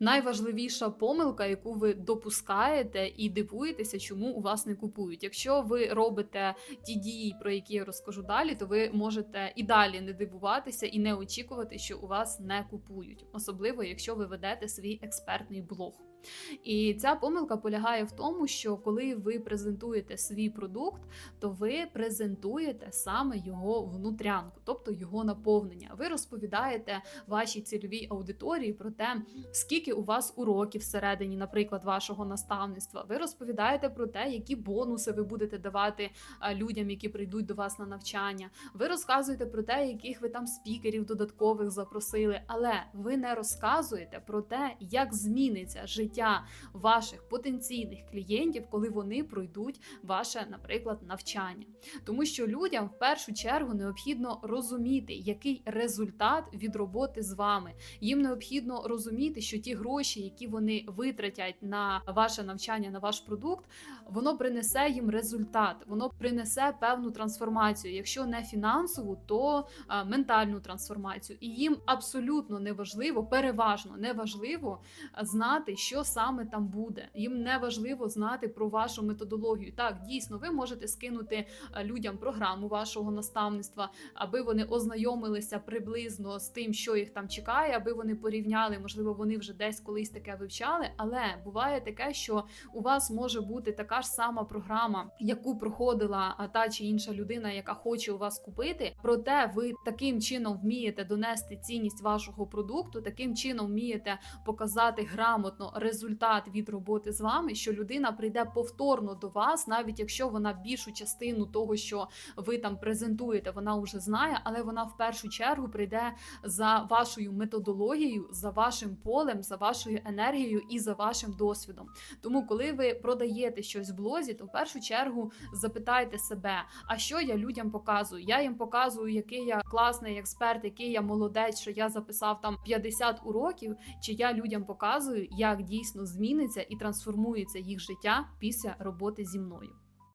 Найважливіша помилка, яку ви допускаєте і дивуєтеся, чому у вас не купують. Якщо ви робите ті дії, про які я розкажу далі, то ви можете і далі не дивуватися і не очікувати, що у вас не купують, особливо якщо ви ведете свій експертний блог. І ця помилка полягає в тому, що коли ви презентуєте свій продукт, то ви презентуєте саме його внутрянку, тобто його наповнення. Ви розповідаєте вашій цільовій аудиторії про те, скільки у вас уроків всередині, наприклад, вашого наставництва. Ви розповідаєте про те, які бонуси ви будете давати людям, які прийдуть до вас на навчання. Ви розказуєте про те, яких ви там спікерів додаткових запросили, але ви не розказуєте про те, як зміниться життя ваших потенційних клієнтів, коли вони пройдуть ваше, наприклад, навчання. Тому що людям в першу чергу необхідно розуміти, який результат від роботи з вами. Їм необхідно розуміти, що ті гроші, які вони витратять на ваше навчання, на ваш продукт, воно принесе їм результат, воно принесе певну трансформацію. Якщо не фінансову, то а, ментальну трансформацію. І їм абсолютно неважливо, переважно неважливо а, знати, що саме там буде. Їм не важливо знати про вашу методологію. Так, дійсно, ви можете скинути людям програму вашого наставництва, аби вони ознайомилися приблизно з тим, що їх там чекає, аби вони порівняли, можливо, вони вже десь колись таке вивчали. Але буває таке, що у вас може бути така ж сама програма, яку проходила та чи інша людина, яка хоче у вас купити. Проте ви таким чином вмієте донести цінність вашого продукту, таким чином вмієте показати грамотно результат від роботи з вами, що людина прийде повторно до вас, навіть якщо вона більшу частину того, що ви там презентуєте, вона вже знає, але вона в першу чергу прийде за вашою методологією, за вашим полем, за вашою енергією і за вашим досвідом. Тому, коли ви продаєте щось в блозі, то в першу чергу запитайте себе, а що я людям показую? Я їм показую, який я класний експерт, який я молодець, що я записав там 50 уроків, чи я людям показую, як дійсно зміниться і трансформується їх життя після роботи зі мною.